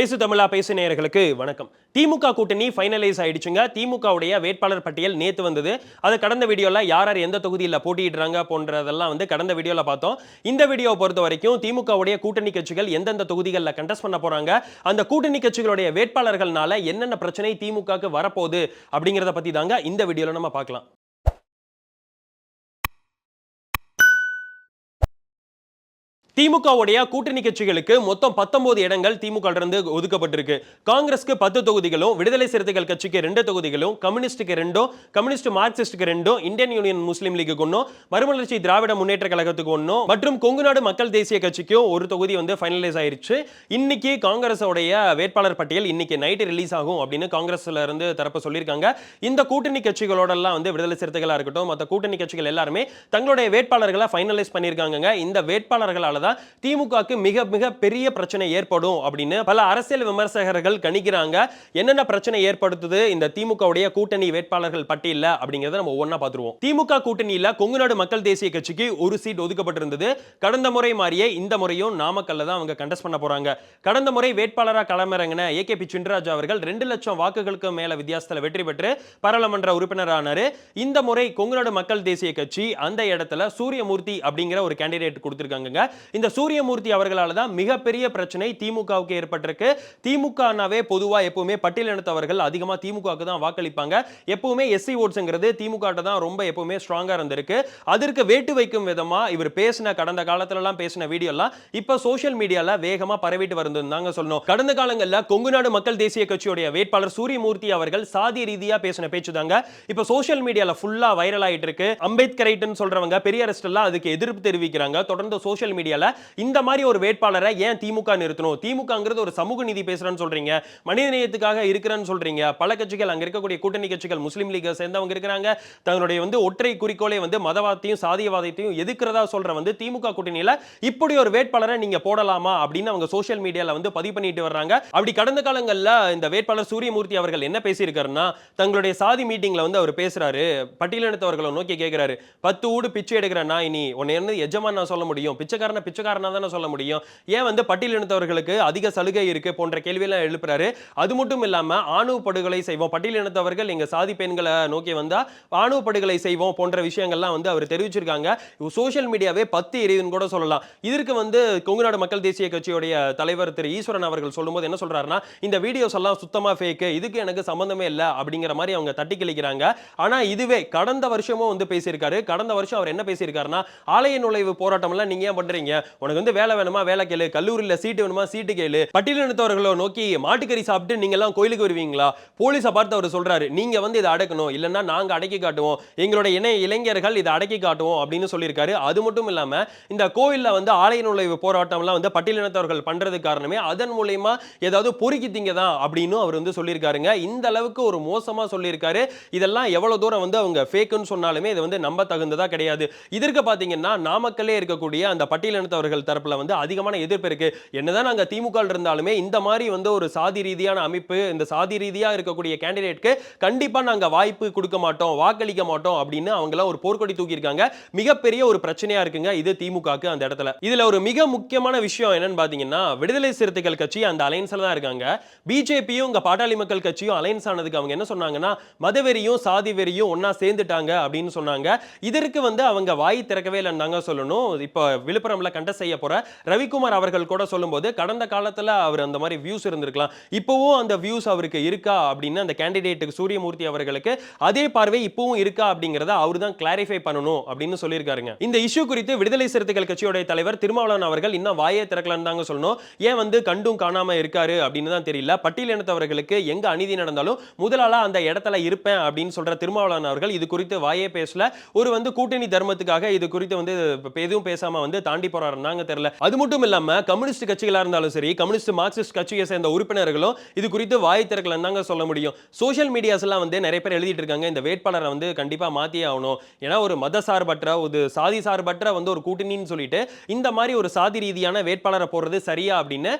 பேசு தமிழா பேசு நேயர்களுக்கு வணக்கம். திமுக கூட்டணி ஃபைனலைஸ் ஆயிடுச்சுங்க. திமுகவுடைய வேட்பாளர் பட்டியல் நேற்று வந்தது. அது கடந்த வீடியோவில் யார் யார் எந்த தொகுதியில் போட்டியிடுறாங்க போன்றதெல்லாம் வந்து கடந்த வீடியோவில் பார்த்தோம். இந்த வீடியோவை பொறுத்த வரைக்கும் திமுகவுடைய கூட்டணி கட்சிகள் எந்தெந்த தொகுதிகளில் கண்டெஸ்ட் பண்ண போகிறாங்க அந்த கூட்டணி கட்சிகளுடைய வேட்பாளர்கள்னால என்னென்ன பிரச்சனை திமுகவுக்கு வரப்போகுது அப்படிங்கிறத பற்றி தாங்க இந்த வீடியோவில் நம்ம பார்க்கலாம். திமுகவுடைய கூட்டணி கட்சிகளுக்கு மொத்தம் பத்தொன்பது இடங்கள் திமுக இருந்து ஒதுக்கப்பட்டிருக்கு. காங்கிரஸ்க்கு பத்து தொகுதிகளும் விடுதலை சிறுத்தைகள் கட்சிக்கு ரெண்டு தொகுதிகளும் கம்யூனிஸ்டுக்கு ரெண்டும் கம்யூனிஸ்ட் மார்க்சிஸ்டுக்கு ரெண்டும் இந்தியன் யூனியன் முஸ்லீம் லீக்கு ஒன்றும் மறுமலர்ச்சி திராவிட முன்னேற்ற கழகத்துக்கு ஒன்றும் மற்றும் கொங்குநாடு மக்கள் தேசிய கட்சிக்கும் ஒரு தொகுதி வந்து ஃபைனலைஸ் ஆயிருச்சு. இன்னைக்கு காங்கிரஸோடைய வேட்பாளர் பட்டியல் இன்னைக்கு நைட்டு ரிலீஸ் ஆகும் அப்படின்னு காங்கிரஸ்ல இருந்து தரப்பு சொல்லியிருக்காங்க. இந்த கூட்டணி கட்சிகளோடலாம் வந்து விடுதலை சிறுத்தைகளாக இருக்கட்டும் மற்ற கூட்டணி கட்சிகள் எல்லாருமே தங்களுடைய வேட்பாளர்களை ஃபைனலைஸ் பண்ணியிருக்காங்க இந்த வேட்பாளர்களால் தான் திமுகவுக்கு மிக மிக பெரிய பிரச்சனை ஏற்படும் அப்படின்னு பல அரசியல் விமர்சகர்கள் கணிக்கிறாங்க. என்னென்ன பிரச்சனை ஏற்படுத்துது? இந்த திமுகவுடைய கூட்டணி வேட்பாளர்கள் பட்டியல அப்படிங்கறத நம்ம ஒவ்வொன்றா பார்த்துருவோம். திமுக கூட்டணியில் கொங்குநாடு மக்கள் தேசிய கட்சிக்கு ஒரு சீட் ஒதுக்கப்பட்டிருந்தது. கடந்த முறை மாதிரியே இந்த முறையும் நாமக்கல்ல தான் அவங்க கண்டஸ்ட் பண்ண போறாங்க. கடந்த முறை வேட்பாளராக களமிறங்கின ஏ கே பி சின்ராஜ் அவர்கள் ரெண்டு லட்சம் வாக்குகளுக்கு மேல வித்தியாசத்தில் வெற்றி பெற்று பாராளுமன்ற உறுப்பினரானார். இந்த முறை கொங்குநாடு மக்கள் தேசிய கட்சி அந்த இடத்துல சூரியமூர்த்தி அப்படிங்கிற ஒரு கேண்டிடேட் கொடுத்துருக்காங்க இந்த சூரியமூர்த்தி அவர்களால தான் மிகப்பெரிய பிரச்சனை திமுகவுக்கு ஏற்பட்டிருக்கு. திமுகனாவே பொதுவா எப்பவுமே பட்டியலினத்தவர்கள் அதிகமா திமுகவுக்கு தான் வாக்களிப்பாங்க. எப்பவுமே எஸ்சி ஓட்ஸ்ங்கிறது திமுக தான் ரொம்ப எப்பவுமே ஸ்ட்ராங்கா இருந்திருக்கு. அதற்கு வேட்டு வைக்கும் விதமா இவர் பேசின கடந்த காலத்துல எல்லாம் பேசின வீடியோ எல்லாம் சோஷியல் மீடியால வேகமா பரவிட்டு வருதுன்னு தாங்க சொல்லணும். கடந்த காலங்கள்ல கொங்குநாடு மக்கள் தேசிய கட்சியுடைய வேட்பாளர் சூரியமூர்த்தி அவர்கள் சாதி ரீதியா பேசின பேச்சு தாங்க. இப்ப சோஷியல் மீடியால ஃபுல்லா வைரல் ஆயிட்டு இருக்கு. அம்பேத்கரைட்னு சொல்றவங்க பெரியாரிஸ்ட் எல்லாம் அதுக்கு எதிர்ப்பு தெரிவிக்கிறாங்க. தொடர்ந்து சோஷியல் மீடியால இந்த மாதிரி ஒரு வேட்பாளரை ஏன் திமுக நிறுத்தணும்? திமுகங்கிறது ஒரு சமூக நீதி பேசுறேன்னு சொல்றீங்க. மனிதநேயத்துக்காக இருக்கிறேன்னு சொல்றீங்க. பல கட்சிகள் அங்க இருக்கக்கூடிய கூட்டணி கட்சிகள் முஸ்லீம் லீக் சேர்ந்தவங்க இருக்கிறாங்க. தங்களுடைய வந்து ஒற்றை குறிக்கோளை வந்து மதவாதத்தையும் சாதியவாதத்தையும் எதிர்க்கிறதா சொல்ற வந்து திமுக கூட்டணியில இப்படி ஒரு வேட்பாளரை நீங்க போடலாமா அப்படின்னு அவங்க சோஷியல் மீடியால வந்து பதிவு பண்ணிட்டு வர்றாங்க. அப்படி கடந்த காலங்கள்ல இந்த வேட்பாளர் சூரியமூர்த்தி அவர்கள் என்ன பேசியிருக்காருன்னா தங்களுடைய சாதி மீட்டிங்ல வந்து அவர் பேசுறாரு. பட்டியலினத்தவர்களை நோக்கி கேட்கிறாரு பத்து ஊடு பிச்சை எடுக்கிற நான் இனி உன்னை என்ன எஜமான் நான் சொல்ல முடியும். பிச்சைக்காரனை பிச்சைக்காரனா தானே சொல்ல முடியும்? ஏன் வந்து பட்டியலினத்தவர்களுக்கு அதிக சலுகை இருக்கு போன்ற கேள்வியெல்லாம் எழுப்புறாரு. அது மட்டும் இல்லாம ஆணவ படுகொலை செய்வோம். பட்டியலினத்தவர்கள் எங்க சாதி பெண்களை நோக்கி வந்தா ஆணவ படுகொலை செய்வோம் போன்ற விஷயங்கள்லாம் வந்து அவர் தெரிவிச்சிருக்காங்க. சோஷியல் மீடியாவே பத்து எரியுதுன்னு கூட சொல்லலாம். இதற்கு வந்து கொங்குநாடு மக்கள் தேசிய கட்சியுடைய தலைவர் திரு ஈஸ்வரன் அவர்கள் சொல்லும்போது என்ன சொல்றாருன்னா இந்த வீடியோஸ் எல்லாம் சுத்தமா ஃபேக்கு இதுக்கு எனக்கு சம்பந்தமே இல்லை அப்படிங்கிற மாதிரி அவங்க தட்டி கிழிக்கிறாங்க. ஆனா இதுவே கடந்த வருஷமும் வந்து பேசியிருக்காரு. கடந்த வருஷம் அவர் என்ன பேசியிருக்காருன்னா ஆலய நுழைவு போராட்டம்லாம் நீங்கள் நீங்க ஏன் பண்றீங்க? உனக்கு வந்து வேலை வேணுமா? வேலை கேளு. கல்லூரியில் சீட்டு வேணுமா? சீட்டு கேளு. பட்டியலினத்தவர்களை நோக்கி மாட்டுக்கறி சாப்பிட்டு நீங்கள்லாம் கோயிலுக்கு வருவீங்களா? போலீஸை பார்த்து அவர் சொல்கிறாரு நீங்கள் வந்து இதை அடக்கணும். இல்லைன்னா நாங்கள் அடக்கி காட்டுவோம். எங்களோட இணைய இளைஞர்கள் இதை அடக்கி காட்டுவோம் அப்படின்னு சொல்லியிருக்காரு. அது மட்டும் இல்லாமல் இந்த கோயிலில் வந்து ஆலய நுழைவு போராட்டம்லாம் வந்து பட்டியலினத்தவர்கள் பண்ணுறது காரணமே அதன் மூலயமா ஏதாவது பொறுக்கி திங்க தான் அப்படின்னு அவர் வந்து சொல்லியிருக்காருங்க. இந்த அளவுக்கு ஒரு மோசமாக சொல்லியிருக்காரு. இதெல்லாம் எவ்வளோ தூரம் வந்து அவங்க ஃபேக்குன்னு சொன்னாலுமே இது வந்து நம்ப தகுந்ததாக கிடையாது. இதற்கு பார்த்தீங்கன்னா நாமக்கல்லே இருக்கக்கூடிய அந்த அவர்கள் தரப்புல வந்து அதிகமான எதிர்ப்பு இருக்கு. என்னதான் நாங்க திமுக இருந்தாலுமே இந்த மாதிரி வந்து ஒரு சாதி ரீதியான அமைப்பு இந்த சாதி ரீதியா இருக்கக்கூடிய கேண்டிடேட்க்கு கண்டிப்பா நாங்க வாய்ப்பு கொடுக்க மாட்டோம் வாக்களிக்க மாட்டோம் அப்படின்னு அவங்க ஒரு போர்க்கொடி தூக்கியிருக்காங்க. மிகப்பெரிய ஒரு பிரச்சனையா இருக்குங்க இது திமுகக்கு அந்த இடத்துல. இதுல ஒரு மிக முக்கியமான விஷயம் என்னன்னு பாத்தீங்கன்னா விடுதலை சிறுத்தைகள் கட்சி அந்த அலைன்ஸ்ல தான் இருக்காங்க. பிஜேபியும் இங்க பாட்டாளி மக்கள் கட்சியும் அலைன்ஸ் ஆனதுக்கு அவங்க என்ன சொன்னாங்கன்னா மதவெறியும் சாதி வெறியும் ஒன்னா சேர்ந்துட்டாங்க அப்படின்னு சொன்னாங்க. இதற்கு வந்து அவங்க வாய் திறக்கவே இல்லைன்னு தாங்க சொல்லணும். இப்போ விழுப்புரம்ல கண்டஸ்ட் செய்ய போற ரவிக்குமார் அவர்கள் கூட சொல்லும்போது கடந்த காலத்துல அவர் அந்த மாதிரி வியூஸ் இருந்திருக்கலாம். இப்போவும் அந்த வியூஸ் அவருக்கு இருக்கா? அப்படின்னு அந்த கேண்டிடேட்டுக்கு சூரியமூர்த்தி அவர்களுக்கு அதே பார்வை இப்பவும் இருக்கா? அப்படிங்கறத அவர் தான் கிளாரிஃபை பண்ணணும் அப்படின்னு சொல்லியிருக்காருங்க. இந்த இஷ்யூ குறித்து விடுதலை சிறுத்தைகள் கட்சியோட தலைவர் திருமாவளவன் அவர்கள் இன்னும் வாயே திறக்கலன்னு தாங்க சொல்லணும். ஏன் வந்து கண்டும் காணாம இருக்காரு அப்படின்னு தான் தெரியல. பட்டியலினத்தவர்களுக்கு எங்க அநீதி நடந்தாலும் முதலாளா அந்த இடத்துல இருப்பேன் அப்படின்னு சொல்ற திருமாவளவன் அவர்கள் இது குறித்து வாயே பேசல. ஒரு வந்து கூட்டணி தர்மத்துக்காக இது குறித்து வந்து எதுவும் பேசாம வந்து தாண்டி போறாருன்னாங்க தெரியல. அது மட்டும் இல்லாம கம்யூனிஸ்ட் கட்சிகளா இருந்தாலும் சரி கம்யூனிஸ்ட் மார்க்சிஸ்ட் கட்சியை சேர்ந்த உறுப்பினர்களும் இது குறித்து வாய் திறக்கலன்னு தாங்க சொல்ல முடியும். சோஷியல் மீடியாஸ் எல்லாம் வந்து நிறைய பேர் எழுதிட்டு இருக்காங்க. இந்த வேட்பாளரை வந்து கண்டிப்பா மாத்தியே ஆகணும். ஏன்னா ஒரு மத சார்பற்ற ஒரு சாதி சார்பற்ற வந்து ஒரு கூட்டணின்னு சொல்லிட்டு இந்த மாதிரி ஒரு சாதி ரீதியான வேட்பாளரை போடுறது சரியா அப்படின்னு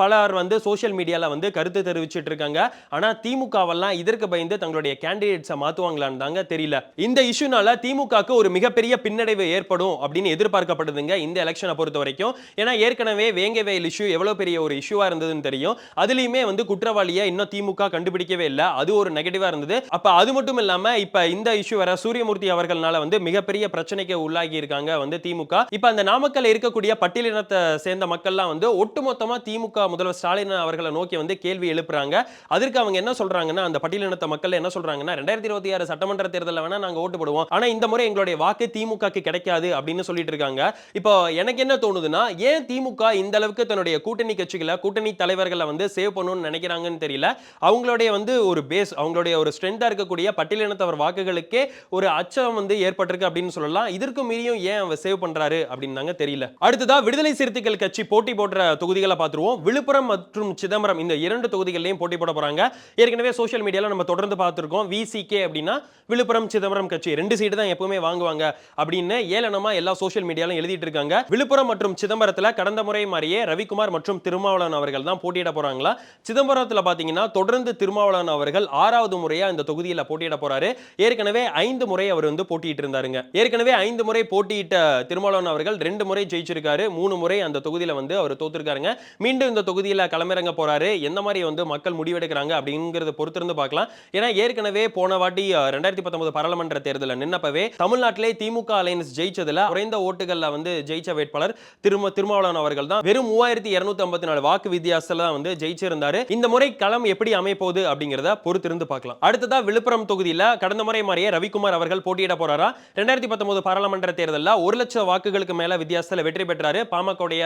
பலர் வந்து சோஷியல் மீடியால வந்து கருத்து தெரிவிச்சிட்டு இருக்காங்க. ஆனா திமுகவெல்லாம் இதற்கு பயந்து தங்களுடைய கேண்டிடேட்ஸை மாத்துவாங்களான்னு தாங்க தெரியல. இந்த இஷ்யூனால திமுகக்கு ஒரு மிகப்பெரிய பின்னடைவு ஏற்படும் அப்படின்னு எதிர்பார்க்கப்படுதுங்க இந்த எலெக்ஷன் எலெக்ஷனை பொறுத்த வரைக்கும் ஏன்னா ஏற்கனவே வேங்கை வயல் இஷ்யூ எவ்வளோ பெரிய ஒரு இஷ்யூவாக இருந்ததுன்னு தெரியும். அதுலேயுமே வந்து குற்றவாளியை இன்னும் திமுக கண்டுபிடிக்கவே இல்லை. அது ஒரு நெகட்டிவாக இருந்தது. அப்போ அது மட்டும் இல்லாமல் இப்போ இந்த இஷ்யூ வர சூரியமூர்த்தி அவர்கள்னால வந்து மிகப்பெரிய பிரச்சனைக்கு உள்ளாகி இருக்காங்க வந்து திமுக. இப்போ அந்த நாமக்கல் இருக்கக்கூடிய பட்டியலினத்தை சேர்ந்த மக்கள்லாம் வந்து ஒட்டுமொத்தமாக திமுக முதல்வர் ஸ்டாலின் அவர்களை நோக்கி வந்து கேள்வி எழுப்புறாங்க. அதற்கு அவங்க என்ன சொல்றாங்கன்னா அந்த பட்டியலினத்த மக்கள் என்ன சொல்றாங்கன்னா ரெண்டாயிரத்தி இருபத்தி ஆறு சட்டமன்ற தேர்தலில் வேணா நாங்கள் ஓட்டு போடுவோம். ஆனால் இந்த முறை எங்களுடைய வாக்கு திமுகக்கு கிடைக்காது அப்படின்னு சொல்லிட்டு இருக்காங்க. இப்போ எனக்கு என்ன தோணுதுன்னா ஏன் திமுக இந்த அளவுக்கு தன்னுடைய கூட்டணி கட்சிகளை கூட்டணி தலைவர்களை வந்து சேவ் பண்ணணும்னு நினைக்கிறாங்கன்னு தெரியல. அவங்களுடைய வந்து ஒரு பேஸ் அவங்களுடைய ஒரு ஸ்ட்ரென்த்தாக இருக்கக்கூடிய பட்டியலினத்தவர் வாக்குகளுக்கே ஒரு அச்சம் வந்து ஏற்பட்டிருக்கு அப்படின்னு சொல்லலாம். இதற்கு மீறியும் ஏன் அவர் சேவ் பண்றாரு அப்படின்னு தாங்க தெரியல. அடுத்ததா விடுதலை சிறுத்தைகள் கட்சி போட்டி போடுற தொகுதிகளை பார்த்துருவோம். விழுப்புரம் மற்றும் சிதம்பரம் இந்த இரண்டு தொகுதிகளையும் போட்டி போட போறாங்க. ஏற்கனவே சோஷியல் மீடியால நம்ம தொடர்ந்து பார்த்துருக்கோம். விசிகே அப்படின்னா விழுப்புரம் சிதம்பரம் கட்சி ரெண்டு சீட்டு தான் எப்பவுமே வாங்குவாங்க அப்படின்னு ஏளனமா எல்லா சோஷியல் மீடியாலும் எழுதிட்டு இருக்காங்க. விழுப்புரம் மற்றும் சிதம்பரத்துல கடந்த முறை மாதிரியே ரவிக்குமார் மற்றும் திருமாவளவன் அவர்கள் தான் போட்டியிட போறாங்களா? சிதம்பரத்துல பாத்தீங்கன்னா தொடர்ந்து திருமாவளவன் அவர்கள் ஆறாவது முறையா இந்த தொகுதியில போட்டியிட போறாரு. ஏற்கனவே ஐந்து முறை அவர் வந்து போட்டியிட்டு இருந்தாருங்க. ஏற்கனவே ஐந்து முறை போட்டியிட்ட திருமாவளவன் அவர்கள் ரெண்டு முறை ஜெயிச்சிருக்காரு. மூணு முறை அந்த தொகுதியில வந்து அவர் தோத்துருக்காருங்க. மீண்டும் இந்த தொகுதியில களமிறங்க போறாரு. எந்த மாதிரி வந்து மக்கள் முடிவெடுக்கிறாங்க அப்படிங்கிறத பொறுத்திருந்து பார்க்கலாம் ஏன்னா ஏற்கனவே போன வாட்டி ரெண்டாயிரத்தி பத்தொன்பது பாராளுமன்ற தேர்தலில் நின்னப்பவே தமிழ்நாட்டிலே திமுக அலையன்ஸ் ஜெயிச்சதுல குறைந்த ஓட்டுகளில் வந்து ஜெயிச்ச வேட்பாளர் திரும திருமாவளவன் அவர்கள் தான். வெறும் மூவாயிரத்தி இருநூத்தி ஐம்பத்தி நாலு வாக்கு வித்தியாசத்தில் தான் வந்து ஜெயிச்சிருந்தாரு. இந்த முறை களம் எப்படி அமைப்போகுது அப்படிங்கிறத பொறுத்திருந்து பார்க்கலாம். அடுத்ததா விழுப்புரம் தொகுதியில் கடந்த முறை மாதிரியே ரவிக்குமார் அவர்கள் போட்டியிட போறாரா? ரெண்டாயிரத்தி பத்தொன்பது பாராளுமன்ற தேர்தலில் ஒரு லட்சம் வாக்குகளுக்கு மேல வித்தியாசத்தில் வெற்றி பெற்றாரு பாமகவுடைய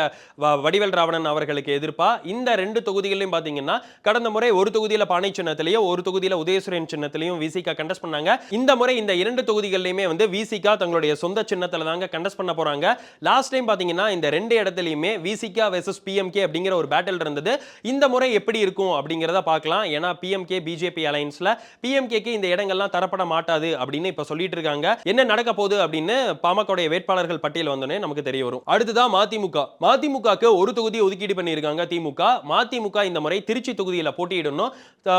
வடிவேல் ராவணன் அவர்களுக்கு எதிர்ப்பா? இந்த ரெண்டு தொகுதிகளையும் பார்த்தீங்கன்னா கடந்த முறை ஒரு தொகுதியில் பானை சின்னத்திலையும் ஒரு தொகுதியில் உதயசுரன் சின்னத்திலையும் விசிகா கண்டஸ்ட் பண்ணாங்க. இந்த முறை இந்த இரண்டு தொகுதிகளிலுமே வந்து விசிகா தங்களுடைய சொந்த சின்னத்தில் தாங்க கண்டஸ்ட் பண்ண போறாங்க. லாஸ்ட் டைம் பார்த்தீங்கன்னா இந்த ரெண்டு இடத்துலையுமே விசிகா வெர்சஸ் பிஎம்கே அப்படிங்கிற ஒரு பேட்டில் இருந்தது. இந்த முறை எப்படி இருக்கும் அப்படிங்கிறத பார்க்கலாம். ஏன்னா பிஎம்கே பிஜேபி அலைன்ஸ்ல பிஎம்கேக்கு இந்த இடங்கள்லாம் தரப்பட மாட்டாது அப்படின்னு இப்போ சொல்லிட்டு இருக்காங்க. என்ன நடக்க போகுது அப்படின்னு பாமகவுடைய வேட்பாளர்கள் பட்டியல் வந்தோடனே நமக்கு தெரிய வரும். அடுத்ததா மதிமுக. மதிமுகக்கு ஒரு தொகுதி ஒதுக்கீடு பண்ணியிருக்காங்க திமுக. மதிமுக இந்த முறை திருச்சி தொகுதியில் போட்டியிடணும்.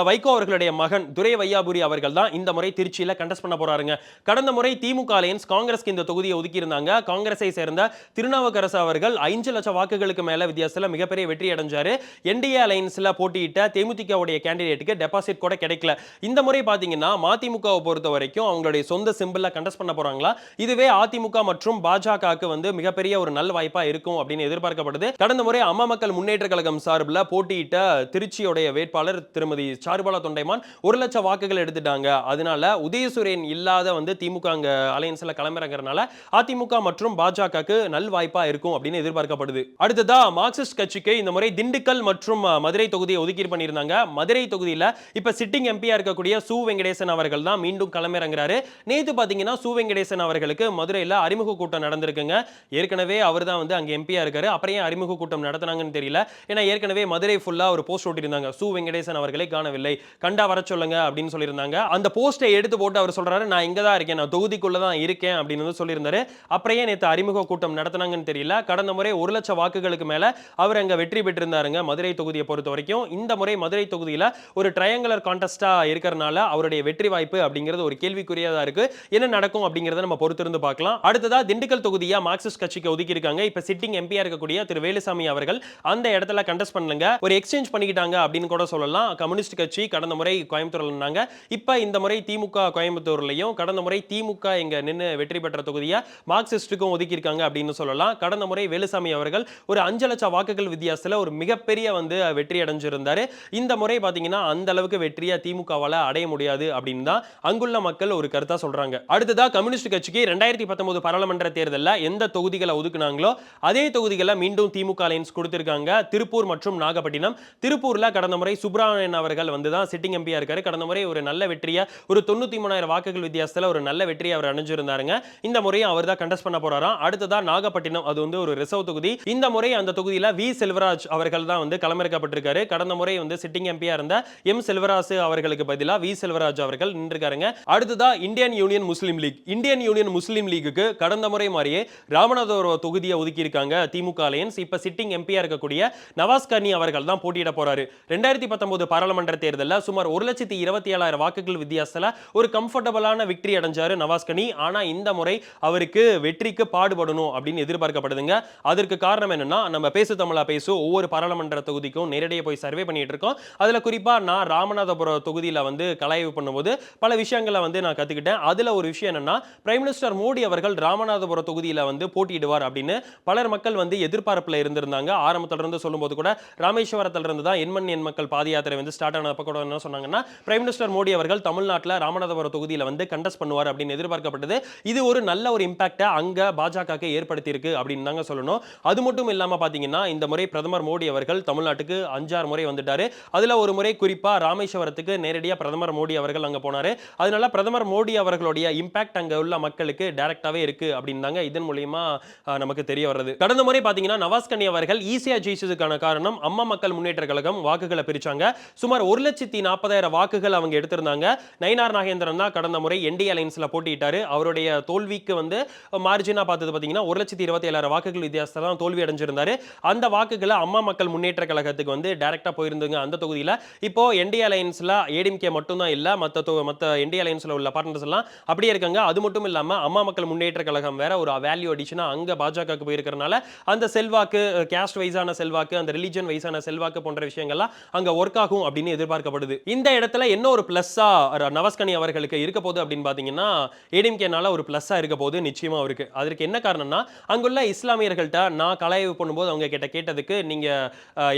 வைகோ அவர்களுடைய மகன் துரை வையாபுரி அவர்கள் தான் இந்த முறை திருச்சியில் கண்டஸ்ட் பண்ண போறாருங்க. கடந்த முறை திமுக அலையன்ஸ் காங்கிரஸ்க்கு இந்த தொகுதியை ஒதுக்கியிருந்தாங்க. காங்கிரஸை சேர்ந்த திருநாவுக்கரசு அவர்கள் ஐந்து லட்சம் வாக்குகளுக்கு மேல வித்தியாசத்துல மிகப்பெரிய வெற்றி அடைஞ்சாரு. என்டிஏ அலைன்ஸில் போட்டியிட்ட தேமுதிகவுடைய கேண்டிடேட்டுக்கு டெபாசிட் கூட கிடைக்கல. இந்த முறை பார்த்தீங்கன்னா மதிமுகவை பொறுத்த வரைக்கும் அவங்களுடைய சொந்த சிம்பிளில் கண்டஸ்ட் பண்ண போறாங்களா? இதுவே அதிமுக மற்றும் பாஜகவுக்கு வந்து மிகப்பெரிய ஒரு நல்ல வாய்ப்பா இருக்கும் அப்படின்னு எதிர்பார்க்கப்படுது. கடந்த முறை அம்மா மக்கள் முன்னேற்ற கழகம் சார்பில் போட்டியிட்ட திருச்சியுடைய வேட்பாளர் திருமதி சாருபாலா தொண்டைமான் ஒரு லட்சம் வாக்குகள் எடுத்துட்டாங்க. அதனால உதயசூரியன் இல்லாத வந்து திமுக அங்க அலையன்ஸ்ல கிளம்புறங்கிறனால அதிமுக மற்றும் பாஜகவுக்கு நல் வாய்ப்பா இருக்கும் அப்படின்னு எதிர்பார்க்கப்படுது. அடுத்ததா மார்க்சிஸ்ட் கட்சிக்கு இந்த முறை திண்டுக்கல் மற்றும் மதுரை தொகுதியை ஒதுக்கீடு பண்ணியிருந்தாங்க. மதுரை தொகுதியில இப்ப சிட்டிங் எம்பியா இருக்கக்கூடிய சு. வெங்கடேசன் அவர்கள் தான் மீண்டும் களமிறங்குறாரு. நேத்து பாத்தீங்கன்னா சு. வெங்கடேசன் அவர்களுக்கு மதுரையில அறிமுக கூட்டம் நடந்திருக்குங்க. ஏற்கனவே அவர் தான் வந்து அங்க எம்பியா இருக்காரு. அப்புறம் ஏன் அறிமுக கூட்டம் நடத்தினாங்கன்னு தெரியல. ஏன்னா ஏற்கனவே மதுரை ஃபுல்லா ஒரு போஸ்ட் ஓட்டியிருந்தாங்க சு. வெங்கடேசன் அவர்களை காணவில்லை. கண்டா வர சொல்லுங்க அப்படின்னு சொல்லியிருந்தாங்க. அந்த போஸ்ட்டை எடுத்து போட்டு அவர் சொல்றாரு நான் இங்க தான் இருக்கேன். நான் தொகுதிக்குள்ள தான் இருக்கேன். அப்படின்னு வந்து சொல்லியிருந்தாரு. அப்புறம் ஏன் நேற்று அறிமுக கூட்டம் நடத்தினாங்க நடத்துனாங்கன்னு தெரியல. கடந்த முறை ஒரு லட்சம் வாக்குகளுக்கு மேல அவர் அங்க வெற்றி பெற்றிருந்தாருங்க மதுரை தொகுதியை பொறுத்த வரைக்கும். இந்த முறை மதுரை தொகுதியில ஒரு ட்ரையாங்குலர் கான்டெஸ்டா இருக்கிறனால அவருடைய வெற்றி வாய்ப்பு அப்படிங்கிறது ஒரு கேள்விக்குரியதா இருக்கு. என்ன நடக்கும் அப்படிங்கறத நம்ம பொறுத்திருந்து பார்க்கலாம். அடுத்ததா திண்டுக்கல் தொகுதியா மார்க்சிஸ்ட் கட்சிக்கு ஒதுக்கி இருக்காங்க இப்ப சிட்டிங் எம்பியா இருக்கக்கூடிய திரு வேலுசாமி அவர்கள் அந்த இடத்துல கண்டெஸ்ட் பண்ணுங்க ஒரு எக்ஸ்சேஞ்ச் பண்ணிக்கிட்டாங்க அப்படின்னு கூட சொல்லலாம். கம்யூனிஸ்ட் கட்சி கடந்த முறை கோயம்புத்தூர்ல இருந்தாங்க இப்ப இந்த முறை திமுக கோயம்புத்தூர்லயும் கடந்த முறை திமுக இங்க நின்று வெற்றி பெற்ற தொகுதியா மார்க்சிஸ்டுக்கும் ஒதுக்கி இருக்காங்க அப்படின்னு சொல்லலாம். கடந்த முறை வேலுசாமி அவர்கள் ஒரு அஞ்சு லட்சம் வாக்குகள் வித்தியாசத்தில் ஒரு மிகப்பெரிய வந்து வெற்றி அடைஞ்சிருந்தார் இந்த முறை பார்த்தீங்கன்னா அந்த அளவுக்கு வெற்றியாக திமுகவால் அடைய முடியாது அப்படின்னு தான் அங்குள்ள மக்கள் ஒரு கருத்தா சொல்றாங்க. அடுத்ததாக கம்யூனிஸ்ட் கட்சிக்கு ரெண்டாயிரத்தி பத்தொன்பது பாராளுமன்ற தேர்தலில் எந்த தொகுதிகளை ஒதுக்குனாங்களோ அதே தொகுதிகளை மீண்டும் திமுக அலையன்ஸ் கொடுத்திருக்காங்க. திருப்பூர் மற்றும் நாகப்பட்டினம். திருப்பூர்ல கடந்த முறை சுப்பிரமணியன் அவர்கள் வந்து தான் சிட்டிங் எம்பியாக இருக்காரு. கடந்த முறை ஒரு நல்ல வெற்றியை ஒரு தொண்ணூத்தி மூணாயிரம் வாக்குகள் வித்தியாசத்தில் ஒரு நல்ல வெற்றியை அவர் அணிஞ்சிருந்தாருங்க இந்த முறையும் அவர் தான் கண்டஸ்ட் பண்ண போகிறாராம் அடுத்ததாக நாகப்பட்டினம் அது வந்து ஒரு ரிசர்வ் தொகுதி. இந்த முறை அந்த தொகுதியில் வி. செல்வராஜ் அவர்கள் தான் வந்து களமிறக்கப்பட்டிருக்காரு. கடந்த முறை வந்து சிட்டிங் எம்பியா இருந்த எம். செல்வராசு அவர்களுக்கு பதிலா வி. செல்வராஜ் அவர்கள் நின்றுக்காருங்க அடுத்ததா Indian union Muslim league. Indian union Muslim leak கடந்த முறை மாதிரியே ராமநாதபுரம் தொகுதியை ஒதுக்கி இருக்காங்க திமுக அலையன்ஸ் இப்ப சிட்டிங் எம்பியா இருக்கக்கூடிய நவாஸ் கனி அவர்கள் தான் போட்டியிட போறாரு. ரெண்டாயிரத்தி பத்தொன்பது பாராளுமன்ற தேர்தலில் சுமார் ஒரு லட்சத்தி இருபத்தி ஏழாயிரம் வாக்குகள் வித்தியாசத்துல ஒரு கம்ஃபர்டபுளான விக்டரி அடைஞ்சாரு நவாஸ் கனி. இந்த முறை அவருக்கு வெற்றிக்கு பாடுபடணும் அப்படின்னு எதிர்பார்க்க எதிர்பார்க்கப்படுதுங்க. அதற்கு காரணம் என்னன்னா நம்ம பேசு தமிழா பேசு ஒவ்வொரு பாராளுமன்ற தொகுதிக்கும் நேரடியாக போய் சர்வே பண்ணிட்டு இருக்கோம். அதில் குறிப்பாக நான் ராமநாதபுரம் தொகுதியில் வந்து கலாய்வு பண்ணும்போது பல விஷயங்களை வந்து நான் கற்றுக்கிட்டேன் அதில் ஒரு விஷயம் என்னன்னா பிரைம் மினிஸ்டர் மோடி அவர்கள் ராமநாதபுரம் தொகுதியில் வந்து போட்டியிடுவார் அப்படின்னு பலர் மக்கள் வந்து எதிர்பார்ப்பில் இருந்திருந்தாங்க. ஆரம்பத்தில் இருந்து சொல்லும்போது கூட ராமேஸ்வரத்தில் இருந்து தான் எண்மண் எண் மக்கள் பாத யாத்திரை வந்து ஸ்டார்ட் ஆனப்ப கூட என்ன சொன்னாங்கன்னா பிரைம் மினிஸ்டர் மோடி அவர்கள் தமிழ்நாட்டில் ராமநாதபுரம் தொகுதியில் வந்து கண்டஸ்ட் பண்ணுவார் அப்படின்னு எதிர்பார்க்கப்பட்டது. இது ஒரு நல்ல ஒரு இம்பாக்டை அங்கே பாஜகக்கு ஏற்படுத்தியிருக்கு அப்படின்னு தாங்க சொல்லணும். அது மட்டும் இல்லாமல் பார்த்தீங்கன்னா இந்த முறை பிரதமர் மோடி அவர்கள் தமிழ்நாட்டுக்கு அஞ்சாறு முறை வந்துட்டாரு. அதில் ஒரு முறை குறிப்பாக ராமேஸ்வரத்துக்கு நேரடியாக பிரதமர் மோடி அவர்கள் அங்கே போனார். அதனால பிரதமர் மோடி அவர்களுடைய இம்பாக்ட் அங்கே உள்ள மக்களுக்கு டைரக்டாகவே இருக்கு அப்படின்னு தாங்க இதன் மூலியமா நமக்கு தெரிய வர்றது. கடந்த முறை பார்த்தீங்கன்னா நவாஸ்கனி அவர்கள் ஈஸியாக ஜெயிச்சதுக்கான காரணம் அம்மா மக்கள் முன்னேற்ற கழகம் வாக்குகளை பிரிச்சாங்க. சுமார் ஒரு லட்சத்தி நாற்பதாயிரம் வாக்குகள் அவங்க எடுத்திருந்தாங்க. நயினார் நாகேந்திரன் தான் கடந்த முறை என்டி அலைன்ஸில் போட்டியிட்டாரு. அவருடைய தோல்விக்கு வந்து மார்ஜினாக பார்த்தது பார்த்தீங்கன்னா ஒரு லட்சத்தி இருபது இருபத்தி ஏழாயிரம் வாக்குகள் வித்தியாசத்தில் தான் தோல்வி அடைஞ்சிருந்தாரு. அந்த வாக்குகளை அம்மா மக்கள் முன்னேற்ற கழகத்துக்கு வந்து டைரக்டா போயிருந்துங்க அந்த தொகுதியில. இப்போ என்டி அலையன்ஸில் ஏடிஎம்கே மட்டும்தான் இல்லை இல்ல மத்த தொ- மற்ற என்டி அலைன்ஸ்ல உள்ள பார்ட்னர்ஸ் எல்லாம் அப்படியே இருக்காங்க. அது மட்டும் இல்லாமல் அம்மா மக்கள் முன்னேற்ற கழகம் வேற ஒரு வேல்யூ அடிஷனாக அங்கே பாஜகவுக்கு போயிருக்கிறனால அந்த செல்வாக்கு கேஸ்ட் வைஸான செல்வாக்கு அந்த ரிலிஜன் வைஸான செல்வாக்கு போன்ற விஷயங்கள்லாம் அங்க ஒர்க் ஆகும் அப்படின்னு எதிர்பார்க்கப்படுது. இந்த இடத்துல என்ன ஒரு ப்ளஸ்ஸாக நவஸ்கனி அவர்களுக்கு இருக்க போகுது அப்படின்னு பார்த்தீங்கன்னா ஏடிஎம்கேனால ஒரு ப்ளஸ்ஸாக இருக்க போது நிச்சயமா இருக்கு அதற்கு என்ன காரணம்னா அங்குள்ள இஸ்லாமியர்கள்ட்ட நான் கலாய்வு பண்ணும்போது அவங்க கிட்ட கேட்டதுக்கு நீங்க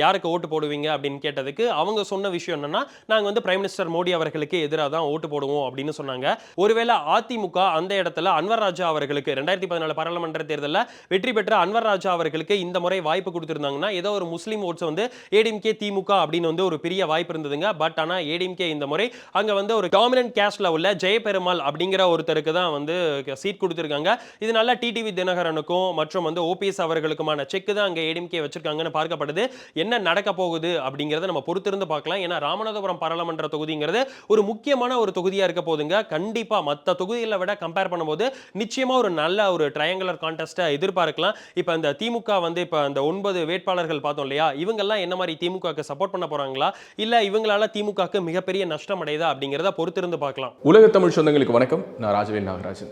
யாருக்கு ஓட்டு போடுவீங்க அப்படின்னு கேட்டதுக்கு அவங்க சொன்ன விஷயம் என்னன்னா நாங்கள் வந்து பிரைம் மினிஸ்டர் மோடி அவர்களுக்கு எதிராக தான் ஓட்டு போடுவோம் அப்படின்னு சொன்னாங்க. ஒருவேளை அதிமுக அந்த இடத்துல அன்வர் ராஜா அவர்களுக்கு ரெண்டாயிரத்தி பதினாலு பாராளுமன்ற தேர்தலில் வெற்றி பெற்ற அன்வர் ராஜா அவர்களுக்கு இந்த முறை வாய்ப்பு கொடுத்துருந்தாங்கன்னா ஏதோ ஒரு முஸ்லீம் ஓட்ஸ் வந்து ஏடிஎம்கே திமுக அப்படின்னு வந்து ஒரு பெரிய வாய்ப்பு இருந்ததுங்க. பட் ஆனால் ஏடிஎம்கே இந்த முறை அங்கே வந்து ஒரு டாமினன்ட் கேஸ்ட்ல உள்ள ஜெயபெருமாள் அப்படிங்கிற ஒருத்தருக்கு தான் வந்து சீட் கொடுத்துருக்காங்க. இதனால டிடிவி தினகரனுக்கும் மற்றும் வந்து ஓபிஎஸ் அவர்களுக்குமான செக் தான் அங்க ஏடிஎம்கே வச்சிருக்காங்கன்னு பார்க்கப்படுது என்ன நடக்க போகுது அப்படிங்கறத நம்ம பொறுத்திருந்து பார்க்கலாம். ஏன்னா ராமநாதபுரம் பாராளுமன்ற தொகுதிங்கிறது ஒரு முக்கியமான ஒரு தொகுதியா இருக்க போதுங்க. கண்டிப்பா மத்த தொகுதிகளை விட கம்பேர் பண்ணும்போது நிச்சயமா ஒரு நல்ல ஒரு ட்ரையாங்குலர் கான்டெஸ்ட்டை எதிர்பார்க்கலாம். இப்போ இந்த திமுக வந்து இப்போ அந்த ஒன்பது வேட்பாளர்கள் பார்த்தோம் இல்லையா? இவங்கெல்லாம் என்ன மாதிரி திமுகக்கு சப்போர்ட் பண்ண போறாங்களா? இல்ல இவங்களால திமுகக்கு மிகப்பெரிய நஷ்டம் அடையுதா அப்படிங்கிறத பொறுத்திருந்து பார்க்கலாம். உலக தமிழ் சொந்தங்களுக்கு வணக்கம். நான் ராஜவேல் நாகராஜன்.